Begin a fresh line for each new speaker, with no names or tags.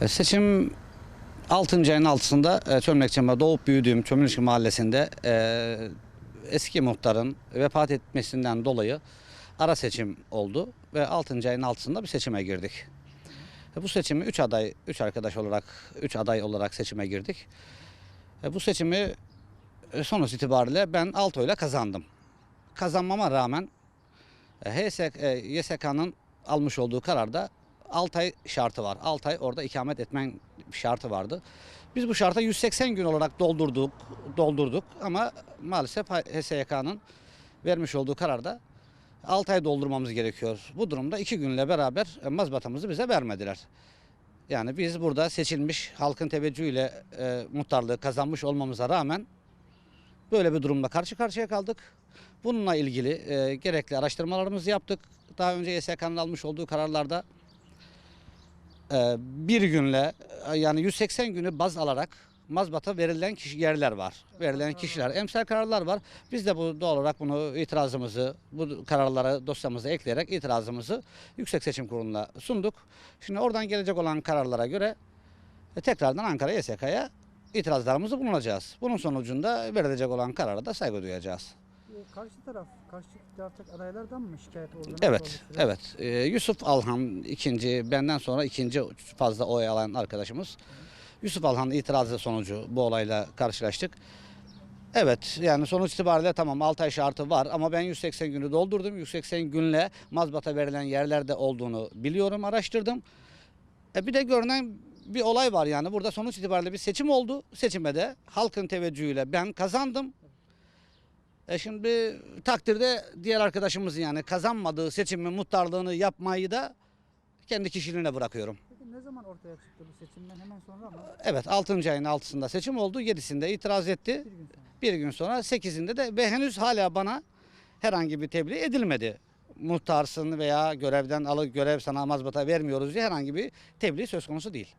E, Seçim 6. ayın altısında e, Çömlekçam'da doğup büyüdüğüm Çömlekçi Mahallesi'nde e, eski muhtarın vefat etmesinden dolayı ara seçim oldu ve 6. ayın altısında bir seçime girdik. Bu seçimi 3 aday, 3 arkadaş olarak, 3 aday olarak seçime girdik. Bu seçimi sonuç itibariyle ben 6 oyla kazandım. Kazanmama rağmen HSK, YSK'nın almış olduğu kararda 6 ay şartı var. 6 ay orada ikamet etmen şartı vardı. Biz bu şarta 180 gün olarak doldurduk, doldurduk ama maalesef HSYK'nın vermiş olduğu kararda 6 ay doldurmamız gerekiyor. Bu durumda 2 günle beraber mazbatamızı bize vermediler. Yani biz burada seçilmiş halkın teveccühüyle e, muhtarlığı kazanmış olmamıza rağmen böyle bir durumla karşı karşıya kaldık. Bununla ilgili e, gerekli araştırmalarımızı yaptık. Daha önce YSK'nın almış olduğu kararlarda bir günle e, yani 180 günü baz alarak mazbata verilen kişi yerler var. Verilen kişiler, emsal kararlar var. Biz de bu doğal olarak bunu itirazımızı, bu kararlara dosyamıza ekleyerek itirazımızı Yüksek Seçim Kurulu'na sunduk. Şimdi oradan gelecek olan kararlara göre e, tekrardan Ankara YSK'ya itirazlarımızı bulunacağız. Bunun sonucunda verilecek olan karara da saygı duyacağız.
E, Karşı taraf, karşı taraftaki adaylardan mı şikayet oldu? Nasıl
Evet, evet. Ee, Yusuf Alhan ikinci, benden sonra ikinci fazla oy alan arkadaşımız. Yusuf Alhan'ın itirazı sonucu bu olayla karşılaştık. Evet, yani sonuç itibariyle tamam 6 ay şartı var ama ben 180 günü doldurdum. 180 günle mazbata verilen yerlerde olduğunu biliyorum, araştırdım. E bir de görünen bir olay var yani burada sonuç itibariyle bir seçim oldu. Seçime de halkın teveccühüyle ben kazandım. E şimdi takdirde diğer arkadaşımızın yani kazanmadığı seçimin muhtarlığını yapmayı da kendi kişiliğine bırakıyorum.
Peki ne zaman ortaya çıktı bu seçimden hemen sonra mı?
Evet 6. ayın 6'sında seçim oldu. 7'sinde itiraz etti.
Bir gün sonra.
Bir gün sonra 8'inde de ve henüz hala bana herhangi bir tebliğ edilmedi. Muhtarsın veya görevden alı görev sana mazbata vermiyoruz diye herhangi bir tebliğ söz konusu değil.